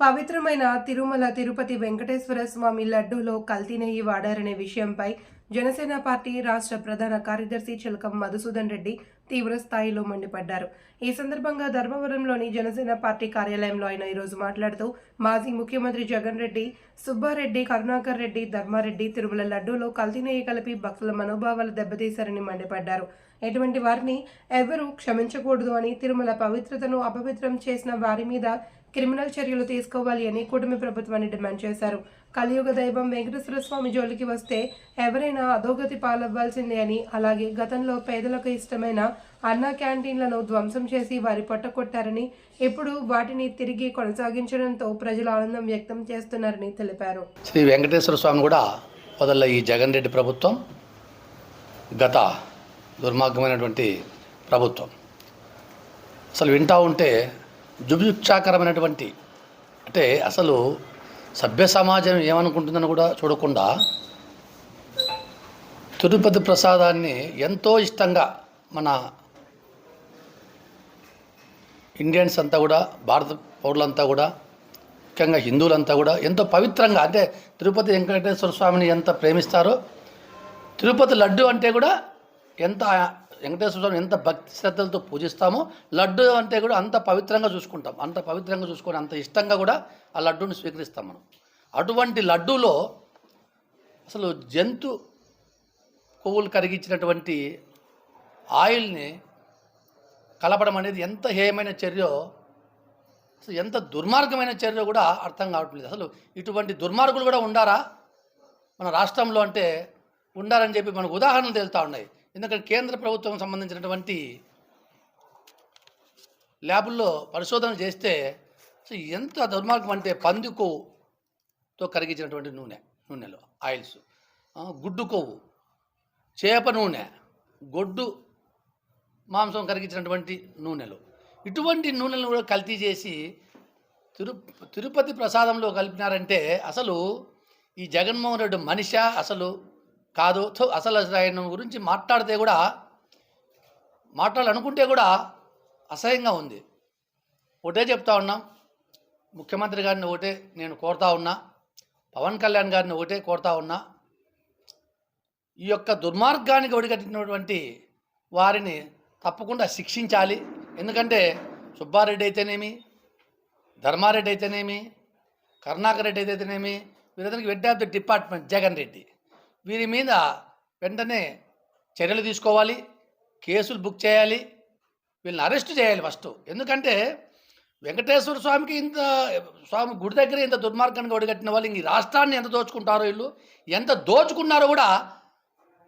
పవిత్రమైన తిరుమల తిరుపతి వెంకటేశ్వర స్వామి లడ్డూలో కల్తీ నెయ్యి వాడారనే విషయంపై జనసేన పార్టీ రాష్ట్ర ప్రధాన కార్యదర్శి చిలకం మధుసూదన్ రెడ్డి తీవ్ర స్థాయిలో మండిపడ్డారు. ఈ సందర్భంగా ధర్మవరంలోని జనసేన పార్టీ కార్యాలయంలో ఆయన ఈరోజు మాట్లాడుతూ మాజీ ముఖ్యమంత్రి జగన్ రెడ్డి సుబ్బారెడ్డి కరుణాకర్ రెడ్డి ధర్మారెడ్డి తిరుమల లడ్డూలో కల్తీ నెయ్యి కలిపి భక్తుల మనోభావాలు దెబ్బతీశారని మండిపడ్డారు. ఎటువంటి వారిని ఎవరూ క్షమించకూడదు అని తిరుమల పవిత్రతను అపవిత్రం చేసిన వారి మీద క్రిమినల్ చర్యలు తీసుకోవాలి అని కూటమి ప్రభుత్వాన్ని డిమాండ్ చేశారు. కలియుగ దైవం వెంకటేశ్వర స్వామి జోలికి వస్తే ఎవరైనా అధోగతి పాలవ్వాల్సిందే అని అలాగే గతంలో పేదలకు ఇష్టమైన అన్న క్యాంటీన్లను ధ్వంసం చేసి వారి పొట్ట కొట్టారని ఇప్పుడు వాటిని తిరిగి కొనసాగించడంతో ప్రజలు ఆనందం వ్యక్తం చేస్తున్నారని తెలిపారు. శ్రీ వెంకటేశ్వర స్వామి కూడా వదల ఈ జగన్ రెడ్డి ప్రభుత్వం గత దుర్మార్గమైనటువంటి ప్రభుత్వం. అసలు వింటా ఉంటే జుబుక్షాకరమైనటువంటి అంటే అసలు సభ్య సమాజం ఏమనుకుంటుందని కూడా చూడకుండా తిరుపతి ప్రసాదాన్ని ఎంతో ఇష్టంగా మన ఇండియన్స్ అంతా కూడా భారత పౌరులంతా కూడా ముఖ్యంగా హిందువులంతా కూడా ఎంతో పవిత్రంగా అంటే తిరుపతి వెంకటేశ్వర స్వామిని ఎంత ప్రేమిస్తారో తిరుపతి లడ్డు అంటే కూడా ఎంత వెంకటేశ్వర స్వామిని ఎంత భక్తి శ్రద్ధలతో పూజిస్తామో లడ్డు అంటే కూడా అంత పవిత్రంగా చూసుకుంటాం. అంత పవిత్రంగా చూసుకొని అంత ఇష్టంగా కూడా ఆ లడ్డూని స్వీకరిస్తాం మనం. అటువంటి లడ్డూలో అసలు జంతు కొవ్వులు కరిగించినటువంటి ఆయిల్ని కలపడం అనేది ఎంత హేయమైన చర్యో అసలు ఎంత దుర్మార్గమైన చర్య కూడా అర్థం కావట్లేదు అసలు ఇటువంటి దుర్మార్గులు కూడా ఉండారా? మన రాష్ట్రంలో అంటే ఉండారని చెప్పి మనకు ఉదాహరణలు తెలుస్తూ ఉన్నాయి. ఎందుకంటే కేంద్ర ప్రభుత్వం సంబంధించినటువంటి ల్యాబుల్లో పరిశోధన చేస్తే ఎంత దుర్మార్గం అంటే పంది కొవ్వుతో కరిగించినటువంటి నూనె నూనెలో ఆయిల్స్. గుడ్డు కొవ్వు చేప నూనె గొడ్డు మాంసం కరిగించినటువంటి నూనెలు. ఇటువంటి నూనెలను కూడా కల్తీ చేసి తిరు తిరుపతి ప్రసాదంలో కలిపినారంటే అసలు ఈ జగన్మోహన్ రెడ్డి మనిష? అసలు కాదు. అసలు ఆయన గురించి మాట్లాడితే కూడా మాట్లాడాలనుకుంటే కూడా అసహ్యంగా ఉంది. ఒకటే చెప్తా ఉన్నాం ముఖ్యమంత్రి గారిని ఒకటే నేను కోరుతా ఉన్నా పవన్ కళ్యాణ్ గారిని ఒకటే కోరుతా ఉన్నా ఈ యొక్క దుర్మార్గానికి ఒడిగట్టినటువంటి వారిని తప్పకుండా శిక్షించాలి. ఎందుకంటే సుబ్బారెడ్డి అయితేనేమి ధర్మారెడ్డి అయితేనేమి కరుణాకర్ రెడ్డి అయితేనేమి వీరందరికీ head of the department Jagan Reddy. వీరి మీద వెంటనే చర్యలు తీసుకోవాలి కేసులు బుక్ చేయాలి వీళ్ళని అరెస్ట్ చేయాలి ఫస్ట్. ఎందుకంటే వెంకటేశ్వర స్వామికి ఇంత స్వామి గుడి దగ్గర ఇంత దుర్మార్గానికి ఒడిగట్టిన వాళ్ళు ఈ రాష్ట్రాన్ని ఎంత దోచుకుంటారో వీళ్ళు ఎంత దోచుకున్నారో కూడా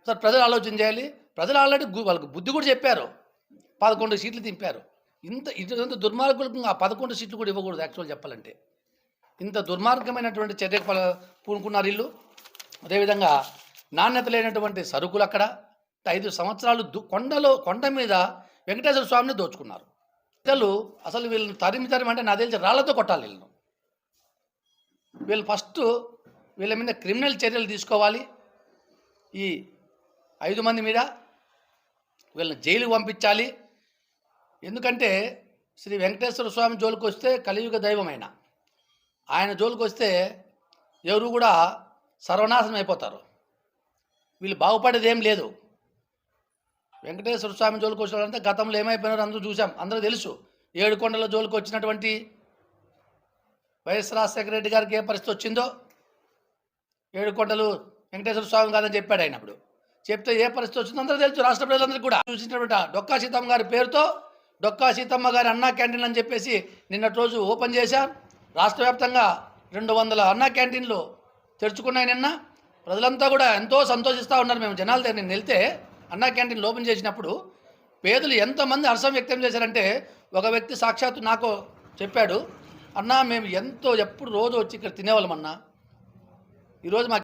సార్ ప్రజలు ఆలోచన చేయాలి. ప్రజలు ఆల్రెడీ వాళ్ళకి బుద్ధి కూడా చెప్పారు. పదకొండు సీట్లు దింపారు. ఇంత ఇంత దుర్మార్గులకు ఆ పదకొండు సీట్లు కూడా ఇవ్వకూడదు యాక్చువల్ చెప్పాలంటే. ఇంత దుర్మార్గమైనటువంటి చర్యకు పూనుకున్నారు వీళ్ళు. అదేవిధంగా నాణ్యత లేనటువంటి సరుకులు అక్కడ ఐదు సంవత్సరాలు కొండలో కొండ మీద వెంకటేశ్వర స్వామిని దోచుకున్నారు. ప్రజలు అసలు వీళ్ళని తరిమి తరిమి అంటే నా తెలిసి రాళ్ళతో కొట్టాలి వీళ్ళను. వీళ్ళు ఫస్ట్ వీళ్ళ మీద క్రిమినల్ చర్యలు తీసుకోవాలి. ఈ ఐదు మంది మీద వీళ్ళని జైలుకి పంపించాలి. ఎందుకంటే శ్రీ వెంకటేశ్వర స్వామి జోలికి వస్తే కలియుగ దైవమైన. ఆయన జోలికి వస్తే ఎవరు కూడా సర్వనాశనం అయిపోతారు. వీళ్ళు బాగుపడేదేం లేదు. వెంకటేశ్వర స్వామి జోలికి వచ్చినారంటే గతంలో ఏమైపోయినారో అందరూ చూసాం అందరూ తెలుసు. ఏడుకొండల జోలికి వచ్చినటువంటి వైఎస్ రాజశేఖర రెడ్డి గారికి ఏ పరిస్థితి వచ్చిందో? ఏడుకొండలు వెంకటేశ్వర స్వామి కాదని చెప్పాడు ఆయన అప్పుడు. చెప్తే ఏ పరిస్థితి వచ్చిందో అందరూ తెలుసు. రాష్ట్ర ప్రజలందరికీ కూడా. చూసినటువంటి డొక్కా సీతమ్మ గారి పేరుతో డొక్కా సీతమ్మ గారి అన్నా క్యాంటీన్ అని చెప్పేసి నిన్నటి రోజు ఓపెన్ చేశాం. రాష్ట్ర వ్యాప్తంగా రెండు వందల అన్నా క్యాంటీన్లు తెరుచుకున్నాయి నిన్న. ప్రజలంతా కూడా ఎంతో సంతోషిస్తూ ఉన్నారు. మేము జనాల దగ్గర నేను వెళ్తే అన్నా క్యాంటీన్ లోపం చేసినప్పుడు పేదలు ఎంతమంది హర్షం వ్యక్తం చేశారంటే ఒక వ్యక్తి సాక్షాత్తు నాకు చెప్పాడు అన్నా మేము ఎంతో ఎప్పుడు రోజు వచ్చి ఇక్కడ తినేవాళ్ళం అన్నా. ఈరోజు మా